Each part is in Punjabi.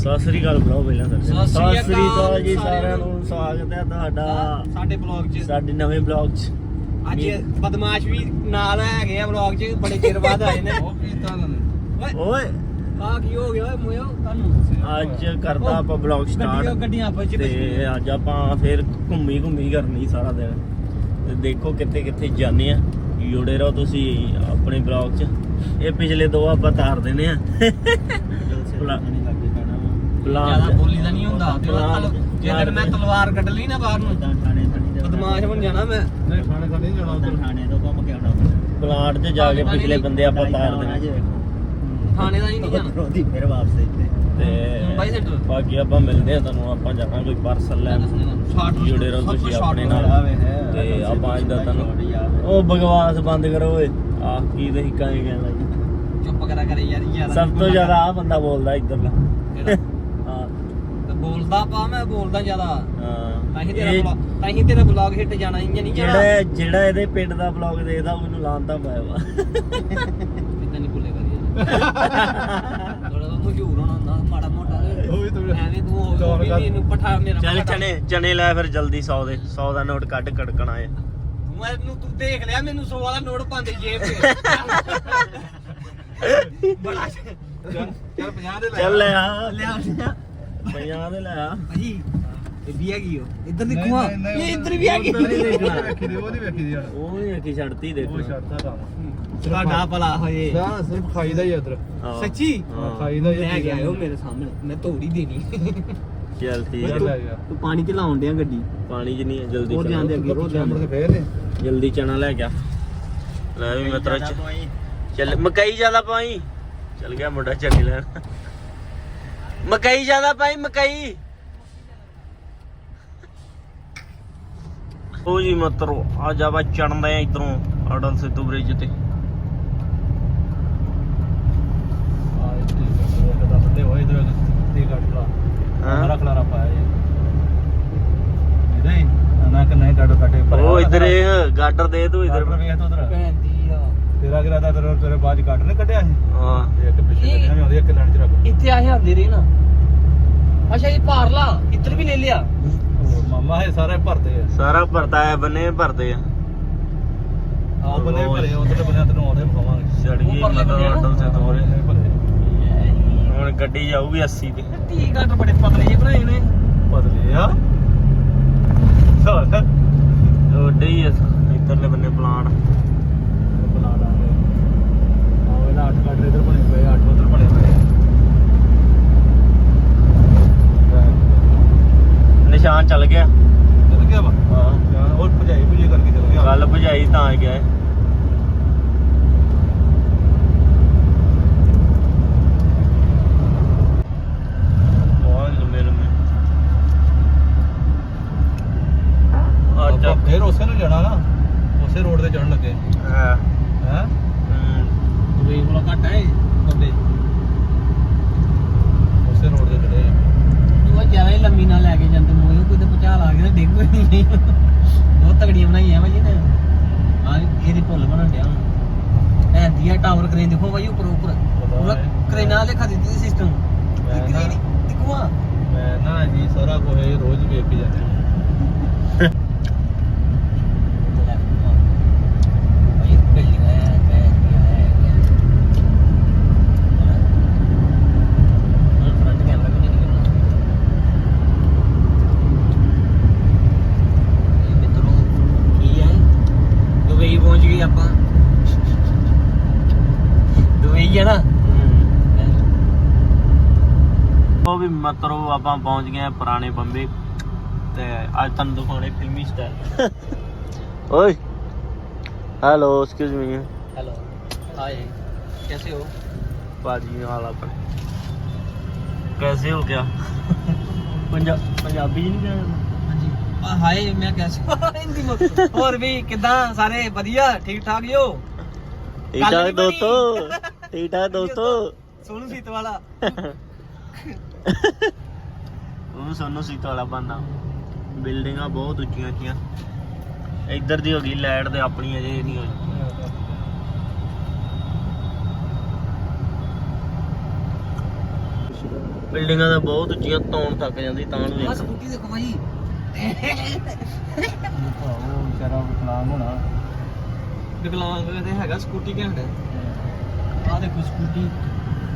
ਸਤਿ ਸ੍ਰੀ ਅਕਾਲ ਬੁਲਾਓ ਪਹਿਲਾਂ ਸਰ ਸਤਿ ਸ੍ਰੀ ਅਕਾਲ ਜੀ ਸਾਰਿਆਂ ਨੂੰ। ਸਵਾਗਤ ਹੈ ਤੁਹਾਡਾ। ਸਾਡੇ ਬਲੌਗ 'ਚ। ਸਾਡੇ ਨਵੇਂ ਬਲੌਗ 'ਚ। ਅੱਜ ਬਦਮਾਸ਼ ਵੀ ਨਾਲ ਹੈਗੇ ਆ ਬਲੌਗ 'ਚ ਬੜੇ ਚਿਰ ਬਾਅਦ ਆਏ ਨੇ। ਓਏ ਆ ਕੀ ਹੋ ਗਿਆ ਓਏ ਮੋਇਓ? ਤੁਹਾਨੂੰ ਅੱਜ ਕਰਦਾ ਆਪਾਂ ਬਲੌਗ ਸਟਾਰਟ ਗੱਡੀਆਂ ਆਪਸ 'ਚ ਤੇ ਅੱਜ ਆਪਾਂ ਫਿਰ ਘੁੰਮੀ ਘੁੰਮੀ ਕਰਨੀ ਸਾਰਾ ਦਿਨ। ਤੇ ਦੇਖੋ ਕਿੱਥੇ ਕਿੱਥੇ ਜਾਂਦੇ ਆ। ਜੁੜੇ ਰਹੋ ਤੁਸੀਂ ਆਪਣੇ ਬਲੌਗ 'ਚ। ਇਹ ਪਿਛਲੇ ਦੋ ਆਪਾਂ ਤਾਰ ਦਿੰਦੇ ਆ। ਜ਼ਿਆਦਾ ਪਲਾਨ ਬੋਲੀ ਦਾ ਨਹੀਂ ਹੁੰਦਾ ਤੇ ਉਹ ਪਲਾਨ- ਤਲ- ਜੇ ਦਿਨ ਮੈਂ ਤਲਵਾਰ ਕੱਢ ਲਈ ਨਾ ਬਾਹਰ ਨੂੰ। ਬਦਮਾਸ਼ ਬਣ ਜਾਣਾ ਮੈਂ। ਪਲਾਂਟ 'ਚ ਜਾ ਕੇ ਪਿਛਲੇ ਬੰਦੇ ਆਪਾਂ ਤਾਰ ਦੇਣੇ। ਥਾਣੇ ਦਾ ਹੀ ਨਹੀਂ ਜਾਣਾ। ਫਿਰ ਵਾਪਸ। ਇੱਥੇ ਤੇ ਬਾਈ ਸੈਂਟਰ ਬਾਕੀ ਆਪਾਂ ਮਿਲਦੇ ਆ ਤੁਹਾਨੂੰ ਆਪਾਂ ਜਾਣਾ ਕੋਈ ਪਾਰਸਲ ਲੈਣ। ਸ਼ਾਰਟ ਜੁੜੇ ਰਹੋ ਤੁਸੀਂ ਆਪਣੇ ਨਾਲ। ਤੇ ਆਪਾਂ ਅੱਜ ਦਾ ਤੁਹਾਨੂੰ ਉਹ ਬਕਵਾਸ ਬੰਦ ਕਰੋ ਓਏ। ਆਹ ਕੀ ਤੁਸੀਂ ਕਾਹੇ ਕਹਿਣ ਲੱਗੇ ਚੁੱਪ ਕਰਾ ਕਰੇ ਯਾਰ ਯਾਰ ਸਭ ਤੋਂ ਜ਼ਿਆਦਾ ਆ ਬੰਦਾ ਬੋਲਦਾ ਇੱਧਰਲਾ ਤੇ ਬੋਲਦਾ ਪਾ ਮੈਂ ਬੋਲਦਾ ਜ਼ਿਆਦਾ। ਤਾਂ ਹੀ ਤੇਰਾ ਇਹ ਬਲੌਗ ਤਾਂ ਹੀ ਤੇਰਾ ਬਲੌਗ ਹਿੱਟ ਜਾਣਾ ਇੰਜ ਨਹੀਂ ਜਾਣਾ। ਜਿਹੜਾ ਜਿਹੜਾ ਇਹਦੇ ਪਿੰਡ ਦਾ ਬਲੌਗ ਦੇਖਦਾ ਉਹਨੂੰ ਲਾਂਤਾ ਪਾਇਆ ਵਾ। ਇਦਾਂ ਨਹੀਂ ਭੁੱਲੇ ਕਰੀ ਥੋੜਾ ਮਸ਼ਹੂਰ ਹੋਣਾ ਹੁੰਦਾ ਮਾੜਾ ਮੋਟਾ। ਉਹ ਵੀ ਤੂੰ- ਐਵੇਂ ਤੂੰ ਉਹ ਵੀ। ਇਹਨੂੰ ਪਠਾ ਮੇਰਾ ਚੱਲ ਪਠਾ- ਚਨੇ ਚਨੇ ਲੈ ਫਿਰ ਜਲਦੀ 100 ਦੇ। 100 ਦਾ ਨੋਟ ਕੱਢ ਕੜਕਣਾ ਹੈ ਮੈਨੂੰ ਤੂੰ ਦੇਖ ਲਿਆ ਮੈਨੂੰ 100 ਵਾਲਾ ਨੋਟ ਪਾਉਂਦੇ ਜੇਬ ਤੇ ਬੜਾ ਚੱਲ 50 ਦੇ ਚੱਲ ਲੈ ਆ। ਲਿਆ ਲਿਆ। 50 ਦੇ ਲੈ ਆ। ਭਾਜੀ ਇਹ ਵੀ ਹੈਗੀ ਓ ਇੱਧਰ ਦੇਖੋ ਨਹੀਂ, ਇਹ ਇੱਧਰ ਵੀ ਹੈਗੀ। ਉਹ ਨਹੀਂ ਵੇਖੀ ਦੀ ਉਹ ਨਹੀਂ ਵੇਖੀ ਦੀ ਯਾਰ। ਉਹ ਨਹੀਂ ਅੱਖੀ ਛੱਡਤੀ ਦੇਖ। ਉਹ ਛੱਡਦਾ ਕੰਮ ਤੁਹਾਡਾ ਭਲਾ ਹੋਏ। ਨਾ ਸਿਰਫ ਖਾਈ ਦਾ ਹੀ ਉਧਰ ਹਾਂ। ਸੱਚੀ? ਹਾਂ। ਖਾਈ ਦਾ ਹੀ ਲੈ ਕੇ ਆਇਓ ਮੇਰੇ ਸਾਹਮਣੇ। ਮੈਂ ਤੋੜੀ ਦੇਣੀ। ਚੱਲ ਠੀਕ ਲੈ ਗਿਆ। ਤੂੰ ਪਾਣੀ ਤੇ ਲਾਉਣ ਡਿਆ ਗੱਡੀ। ਪਾਣੀ ਚ ਨਹੀਂ ਹੈ, ਜਲਦੀ ਹੋਰ ਅੱਗੇ ਫੇਰ ਨੇ ਜਲਦੀ ਚਣਾ ਲੈ ਗਿਆ ਲੈ ਵੀ ਮਿੱਤਰਾ ਚ ਚੱਲ ਮਕਈ ਜ਼ਿਆਦਾ ਪਾਈ। ਚੱਲ ਗਿਆ ਮੁੰਡਾ ਚਣੀ ਲੈਣ। ਮਕਈ ਜ਼ਿਆਦਾ ਪਾਈ ਮਕਈ। ਉਹ ਜੀ ਮਿੱਤਰੋ ਅੱਜ ਆਪਾਂ ਚੜਦੇ ਆ ਇਧਰੋਂ ਅਡਲ ਸਿੱਧੂ ਬ੍ਰਿਜ ਤੇ। ਆ ਉਹ ਇਧਰ ਇਹ ਗਾਡਰ ਦੇ ਇਧਰ। ਆ। ਤੇਰਾ ਕਿਰਾਦਾ ਤੇਰੇ ਤੇਰੇ ਬਾਅਦ ਕੱਢ ਨੇ ਕੱਢਿਆ ਸੀ ਹਾਂ। ਇੱਕ ਪਿੱਛੇ ਕੱਢਿਆ ਵੀ ਆਉਂਦੀ ਇੱਕ ਲੈਣ ਚ ਰੱਖ। ਇੱਥੇ ਆਏ ਆਂਦੇ ਰਹੇ ਨਾ। ਅੱਛਾ ਇਹ ਪਾਰਲਾ ਇੱਧਰ ਵੀ ਲੈ ਲਿਆ। ਉਹ ਮਾਮਾ ਇਹ ਸਾਰੇ ਭਰਦੇ ਆ। ਸਾਰਾ ਭਰਦਾ ਹੈ ਬੰਨੇ ਭਰਦੇ ਆ। ਆਹ ਬੰਦੇ ਭਰੇ ਉਧਰ ਬੰਦੇ ਤੈਨੂੰ ਆਉਂਦੇ ਵਿਖਾਵਾਂਗੇ ਚੜ ਗਈ ਉਹ ਪਰਲੇ ਬੰਨੇ ਆ। ਮਤਲਬ ਸਿੱਧੂ ਹੋਰ। ਬ੍ਰਿਜ ਇਹ ਭਰੇ। ਹੁਣ ਗੱਡੀ ਜਾਊਗੀ 80 ਤੇ। ਤੀ ਘੱਟ ਬੜੇ ਪਤਲੇ ਜਿਹੇ ਬਣਾਏ ਨੇ ਬਦਲੇ ਆ। ਸਾਲ ਉੱਡੇ ਹੀ ਆ ਇਧਰਲੇ ਬੰਨੇ ਪਲਾਂਟ ਬਣਾ ਲਾਂਗੇ ਆਹ ਇਹਨਾਂ ਅੱਠ ਕੱਟ ਇਧਰ ਬਣੇ ਹੋਏ ਆ, ਅੱਠ ਉਧਰ ਬਣੇ ਹੋਏ ਆ। ਨਿਸ਼ਾਨ ਚੱਲ ਗਿਆ ਚੱਲ ਗਿਆ ਵਾ ਹਾਂ ਯਾਰ ਹੋਰ ਭਜਾਈ ਭੁਜਾਈ ਕਰਕੇ ਚੱਲ ਗਿਆ ਕੱਲ ਭਜਾਈ ਤਾਂ ਗਿਆ ਹੈ। ਬਹੁਤ ਲੰਮੇ ਲੰਮੇ ਅੱਜ ਆਪਾਂ ਫੇਰ ਉਸੇ ਨੂੰ ਜਾਣਾ ਨਾ ਉਸੇ ਰੋਡ ਤੇ ਚੜਨ ਲੱਗੇ ਹਾਂ ਹੈ ਹਮ, ਵੇਖ ਬੜਾ ਘੱਟ ਹੈ ਬੰਦੇ ਉਸੇ ਰੋਡ ਤੇ ਚੜੇ ਤੂੰ ਜ਼ਿਆਦਾ ਹੀ ਲੰਮੀ ਨਾ ਲੈ ਕੇ ਜਾਂਦੇ ਮੋਏ ਕੋਈ ਤੇ ਪਚਾਲ ਆ ਗਿਆ ਨਾ ਡਿੱਗ ਪਈ ਨਹੀਂ ਬਹੁਤ ਤਗੜੀਆਂ ਬਣਾਈਆਂ ਭਾਜੀ ਨੇ ਆ ਇਹਦੀ ਪੁੱਲ ਬਣਨ ਡਿਆ ਟਾਵਰ ਕਰੇ ਦੇਖੋ ਭਾਈ ਉੱਪਰ ਉੱਪਰ। ਕਰੇਨਾਂ ਲਿਖਾ ਦਿੱਤੀ ਸਿਸਟਮ ਕੇ ਜਾਂਦਾ ਭਾਈ ਬਿਲਡਿੰਗ ਹੈ ਬੈਠ ਹੈ ਹੁਣ ਫਰੰਟ ਕੈਮਰਾ ਵੀ ਨਹੀਂ ਨਿਕਲਣਾ ਇਹ ਮਿੱਤਰੋ ਕੀ ਹੈ ਦੁਬਈ ਪਹੁੰਚ ਗਏ ਆਪਾਂ ਦੁਬਈ ਹੈ ਨਾ ਲੋ ਵੀ ਮਤਰੋ ਆਪਾਂ ਪਹੁੰਚ ਗਏ ਆ ਪੁਰਾਣੇ ਬੰਬੇ ਤੇ ਅੱਜ ਤੁਹਾਨੂੰ ਦਿਖਾਉਣੇ ਫਿਲਮੀ ਸਟਾਈਲ ਓਏ। ਹੈਲੋ ਐਕਸਕਿਊਜ਼ ਮੀ ਹੈਲੋ ਹਾਏ ਕੈਸੇ ਹੋ? ਬਾਜੀ ਹਾਲ ਆਪਣੇ? ਕੈਸੇ ਹੋ ਗਿਆ? ਪੰਜਾਬੀ ਨਹੀਂ ਜਾਣਦਾ ਹਾਏ ਮੈਂ ਕੈਸੇ ਹਿੰਦੀ ਹੋਰ ਵੀ ਕਿਦਾਂ ਸਾਰੇ ਵਧੀਆ? ਠੀਕ ਠਾਕ ਹੋ? ਠੀਕ ਠਾਕ ਦੋਸਤੋ। ਠੀਕ ਠਾਕ ਦੋਸਤੋ। ਸੋਨੂ ਸੀਤ ਵਾਲਾ। ਉਹ ਸੋਨੂ ਸੀਤਾ ਵਾਲਾ ਬੰਦਾ ਬਿਲਡਿੰਗਾਂ ਬਹੁਤ ਉੱਚੀਆਂ ਉੱਚੀਆਂ। ਇੱਧਰ ਦੀ ਹੋ ਗਈ ਲਾਈਟ ਤੇ ਆਪਣੀ ਅਜੇ ਨਹੀਂ ਹੋਈ। ਬਿਲਡਿੰਗਾਂ ਦਾ ਬਹੁਤ ਉੱਚੀਆਂ ਤੌਣ ਥੱਕ ਜਾਂਦੀ ਤਾਂ ਨੂੰ ਆ ਸਕੂਟੀ ਦੇਖੋ ਭਾਈ ਉਹ ਵਿਚਾਰਾ ਵਿਕਲਾਂਗ ਹੋਣਾ ਵਿਕਲਾਂਗ ਤੇ ਹੈਗਾ ਸਕੂਟੀ ਘੈਂਟ। ਆ ਦੇਖੋ ਸਕੂਟੀ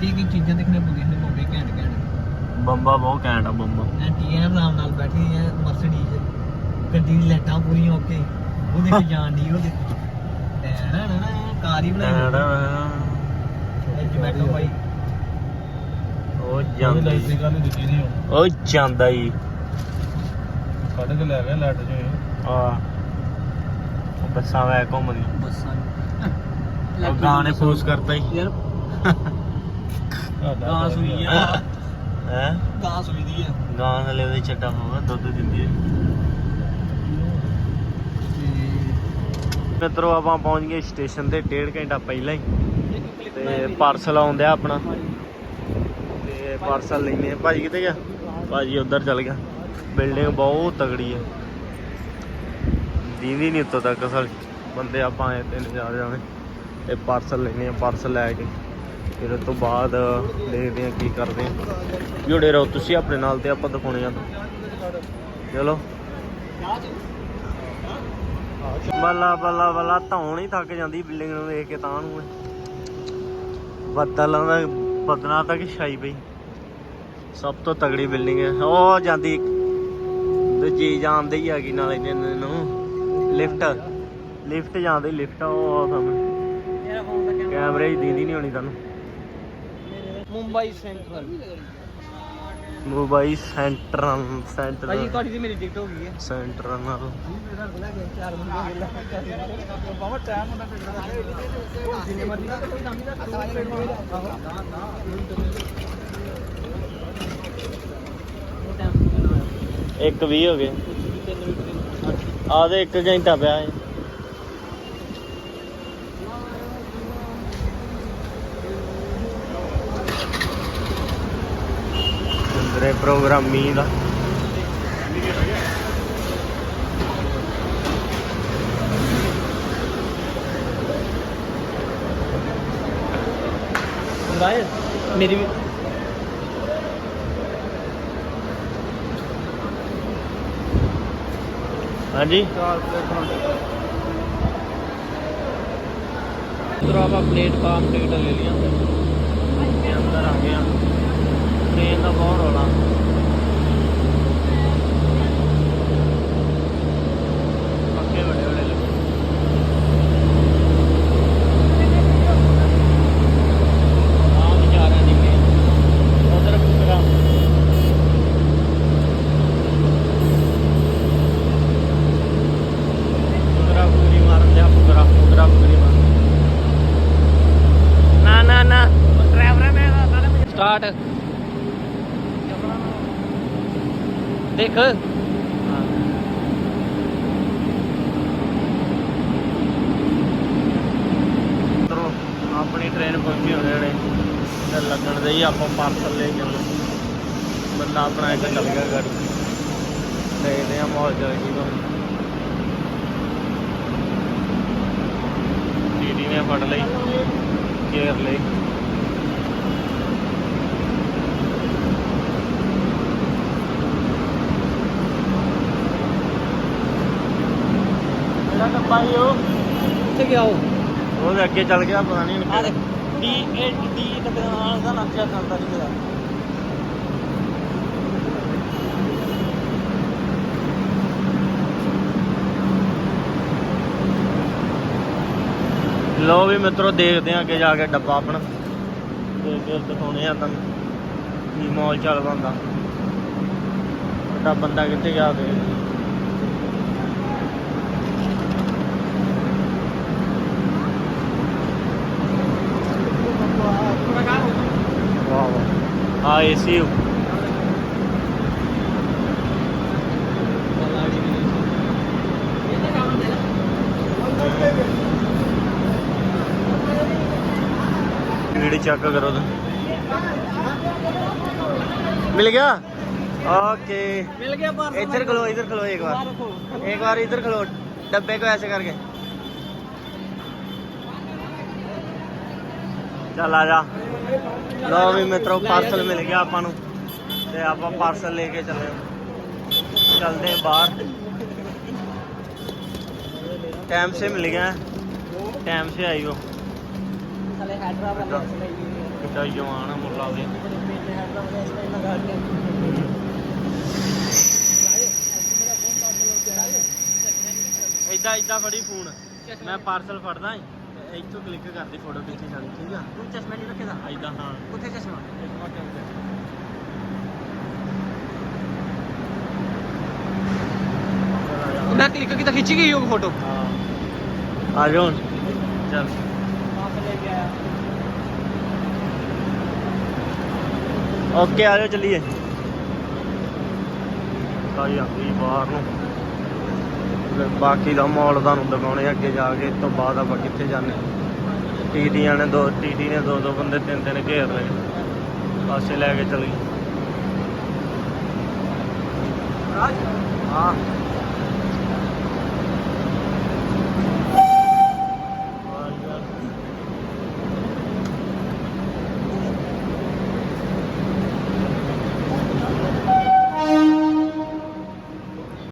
ਕੀ ਕੀ ਚੀਜ਼ਾਂ ਦੇਖਣੇ ਪਉਂਦੀਆਂ ਨੇ ਮੋਗੇ ਘੈਂਟ ਘੈਂਟ ਬੰਬਾ ਬਹੁਤ ਘੈਂਟ ਆ ਬੰਬਾ। ਐਂਟੀ ਐਨ ਆਰਾਮ ਨਾਲ ਬੈਠੀ ਹੈ ਮਰਸੀਡੀਜ਼ ਗੱਡੀ ਦੀ ਲਾਈਟਾਂ ਪੂਰੀਆਂ ਓਕੇ। ਉਹ ਦੇਖ ਜਾਣ ਦੀ ਉਹ ਦੇਖੋ ਨਾ ਨਾ ਨਾ ਕਾਰ ਹੀ ਬਣਾਈ ਜਮੈਟੋ ਭਾਈ ਉਹ ਜਾਂਦਾ ਨਹੀਂ ਉਹ ਜਾਂਦਾ ਹੀ। ਕੱਢ ਕੇ ਲੈ ਗਿਆ ਲੈਟ ਜੋ ਇਹ। ਆ ਬੱਸਾਂ ਵੇ ਘੁੰਮਦੀ ਬੱਸਾਂ ਉਹ ਗਾਂ ਨੇ ਫੋਰਸ ਕਰਤਾ ਹੀ। ਯਾਰ। ਘਰ ਦਾ ਹੈ? ਗਾਂ ਸੂਈ ਦੀ ਆ। ਗਾਂ ਹਲੇ ਉਹਦੇ ਚੱਟਾ ਹੋਗਾ ਦੁੱਧ ਦਿੰਦੀ ਹੈ ਤੇ ਮਿੱਤਰੋ ਆਪਾਂ ਪਹੁੰਚ ਗਏ ਸਟੇਸ਼ਨ ਤੇ ਡੇਢ ਘੰਟਾ ਪਹਿਲਾਂ ਹੀ। ਤੇ ਪਾਰਸਲ ਆਉਂਦਿਆ ਆਪਣਾ। ਤੇ ਪਾਰਸਲ ਲੈਨੇ ਆ। ਭਾਜੀ ਕਿੱਥੇ ਗਿਆ? ਭਾਜੀ ਉਧਰ ਚਲ ਗਿਆ। ਬਿਲਡਿੰਗ ਬਹੁਤ ਤਗੜੀ ਹੈ ਦੀਦੀ ਨਹੀਂ ਉੱਤੋਂ ਤੱਕ ਅਸਲ ਬੰਦੇ ਆਪਾਂ ਆਏ ਤਿੰਨ ਚਾਰ ਜਾਣੇ ਤੇ ਪਾਰਸਲ ਲੈਨੇ ਆ ਪਾਰਸਲ ਲੈ ਕੇ। ਫਿਰ ਉਸ ਤੋਂ ਬਾਅਦ ਦੇਖਦੇ ਆ ਕੀ ਕਰਦੇ ਆ ਜੁੜੇ ਰਹੋ ਤੁਸੀਂ ਆਪਣੇ ਨਾਲ ਤੇ ਆਪਾਂ ਦਿਖਾਉਣੇ ਆ। ਚਲੋ। ਬੱਲਾ ਬੱਲਾ ਬੱਲਾ, ਧੌਣ ਹੀ ਥੱਕ ਜਾਂਦੀ ਬਿਲਡਿੰਗ ਨੂੰ ਦੇਖ ਕੇ ਤਾਂ ਨੂੰ ਇਹ। ਬੱਦਲਾਂ ਦਾ ਬੱਦਲਾਂ ਤੱਕ ਛਾਈ ਪਈ। ਸਭ ਤੋਂ ਤਗੜੀ ਬਿਲਡਿੰਗ ਹੈ। ਉਹ ਜਾਂਦੀ ਦੂਜੀ ਜਾਂਦੇ ਹੀ ਹੈਗੀ ਨਾਲ ਇਹਨਾਂ। ਨੂੰ ਲਿਫਟ ਲਿਫਟ ਜਾਂਦੇ ਲਿਫਟ ਉਹ ਆ ਸਾਹਮਣੇ। ਕੈਮਰੇ ਦੀ ਦੀਦੀ ਨਹੀਂ ਹੋਣੀ ਤੁਹਾਨੂੰ। ਮੁੰਬਈ ਸੈਂਟਰਲ। ਮੁੰਬਈ ਸੈਂਟਰਲ ਭਾਜੀ ਸੈਂਟਰਲ ਤੁਹਾਡੀ ਤੇ ਮੇਰੀ ਟਿਕਟ ਹੋ ਗਈ ਹੈ। ਸੈਂਟਰਲ ਨਾਲ। ਚਾਰ ਬੰਦੇ ਬਾਬਾ ਟਾਈਮ ਹੁੰਦਾ ਫਿਰ ਜਿੰਨੇ ਮਰਜ਼ੀ ਦਾ ਕੋਈ ਕੰਮ ਨਹੀਂ ਇੱਕ 20 ਹੋ ਗਏ। ਆ ਤੇ 1 ਘੰਟਾ ਪਿਆ ਹੈ ਅੰਦਰੇ ਪ੍ਰੋਗਰਾਮ ਮੀਂਹ ਦਾ ਗਾਇਸ ਮੇਰੀ ਵੀ ਹਾਂਜੀ। ਇਧਰ ਆਪਾਂ ਪਲੇਟਫਾਰਮ ਟਿਕਟ ਲੈ ਲਿਆ। ਤੇ ਅੰਦਰ ਆ ਗਿਆ ਟ੍ਰੇਨ ਦਾ ਬਹੁਤ ਰੌਲਾ। ਪੱਕੇ ਬੜੇ ਬੜੇ ਲੱਗੇ। ਆਹ ਵਿਚਾਰਿਆਂ ਦੀ ਵੀ ਉਧਰ ਪੁੱਤਰਾ ਪੁੱਤਰਾ ਪੂਰੀ ਮਾਰਨ ਦਿਆ ਪੁੱਤਰਾ ਪੁੱਤਰਾ ਪੂਰੀ ਮਾਰ ਨਾ ਨਾ ਨਾ। ਡਰਾਈਵਰ ਨੇ ਸਾਲੇ ਸਟਾਰਟ ਦੇਖ। ਮਿੱਤਰੋ, ਆਪਣੀ ਟ੍ਰੇਨ ਪਹੁੰਚੀ ਹੋਣੇ ਨੇ ਤੇ ਲੱਗਣ ਦੇ ਹੀ ਆਪਾਂ ਪਾਰਸਲ ਲੈ ਕੇ ਬੰਦਾ ਆਪਣਾ ਇੱਕ ਚੱਲ ਗਿਆ ਗਾੜੀ। ਦੇਖਦੇ ਆ ਮਾਹੌਲ ਚੱਲ ਕੀ ਬਣਦਾ। ਦੀਦੀ ਨੇ ਫੜ ਲਈ ਕੇਅਰ ਲਈ। ਡੱਬਾ ਹੀ ਉਹ। ਕਿੱਥੇ ਗਿਆ ਉਹ? ਉਹਦੇ ਅੱਗੇ ਚੱਲ ਗਿਆ ਪਤਾ ਨਹੀਂ ਆ ਦੇਖ ਡੀ ਏ ਡੀ ਡੱਬੇ ਨਾਲ ਦਾ ਨਕਸ਼ਾ ਕਰਦਾ ਨਹੀਂ ਮੇਰਾ ਲੋ ਵੀ ਮਿੱਤਰੋ ਦੇਖਦੇ ਆ ਅੱਗੇ ਜਾ ਕੇ ਡੱਬਾ ਆਪਣਾ। ਤੇ ਫਿਰ ਦਿਖਾਉਣੇ ਆ ਤੁਹਾਨੂੰ ਕੀ ਮੌਲ ਚੱਲ ਬੰਦਾ ਵੱਡਾ ਬੰਦਾ ਕਿੱਥੇ ਗਿਆ ਤੇ हाँ ए सी चेक करो तो। मिल गया? ओके। मिल गया इधर खलो इधर खलो एक बार। एक बार इधर खलो डब्बे को ऐसे करके। ਚੱਲ ਆ ਜਾ। ਲਓ ਵੀ ਮਿੱਤਰੋ ਪਾਰਸਲ ਮਿਲ ਗਿਆ ਆਪਾਂ ਨੂੰ। ਤੇ ਆਪਾਂ ਪਾਰਸਲ ਲੈ ਕੇ ਚੱਲੇ ਚੱਲਦੇ ਬਾਹਰ। ਟਾਈਮ ਸੇ ਮਿਲ ਗਿਆ। ਟਾਈਮ ਸੇ ਆਈ ਉਹ। ਹਲੇ ਹੈਦਰਾਬਾਦ ਵਾਲੇ ਕਿੱਡਾ ਜਵਾਨ ਆ ਮੁੱਲਾ ਉਹਦੇ ਇਦਾਂ ਇਦਾਂ ਫੜੀ ਫੋਨ। ਮੈਂ ਪਾਰਸਲ ਫੜਦਾ ਹਾਂ ਇੱਥੋਂ ਕਲਿੱਕ ਕਰਦੀ ਫੋਟੋ ਖਿੱਚੀ ਸਾਡੀ ਠੀਕ ਆ? ਤੂੰ ਚਸ਼ਮਾ ਨਹੀਂ ਰੱਖੇਦਾ ਇਦਾਂ ਹਾਂ। ਕਿੱਥੇ ਚਸ਼ਮਾ? ਮੈਂ ਕਲਿੱਕ ਕੀਤਾ ਖਿੱਚੀ ਗਈ ਉਹ ਫੋਟੋ ਆ ਜਾਓ ਹੁਣ। ਚੱਲ। ਆਪ ਲੈ ਕੇ ਆਇਆ। ਓਕੇ ਆ ਜਾਓ ਚੱਲੀਏ। ਕਾਈ ਆਂਦੀ ਬਾਹਰ ਨੂੰ? ਤੇ ਬਾਕੀ ਦਾ ਮਾਲ ਤੁਹਾਨੂੰ ਦਿਖਾਉਣੇ ਅੱਗੇ ਜਾ ਕੇ ਇਸ ਤੋਂ ਬਾਅਦ ਆਪਾਂ ਕਿੱਥੇ ਜਾਂਦੇ ਟੀਟੀਆਂ ਨੇ ਦੋ ਟੀਟੀ ਨੇ ਦੋ ਦੋ ਬੰਦੇ ਤਿੰਨ ਤਿੰਨ ਘੇਰ ਲਏ। ਪਾਸੇ ਲੈ ਕੇ ਚਲ। ਰਾਜ? ਹਾਂ।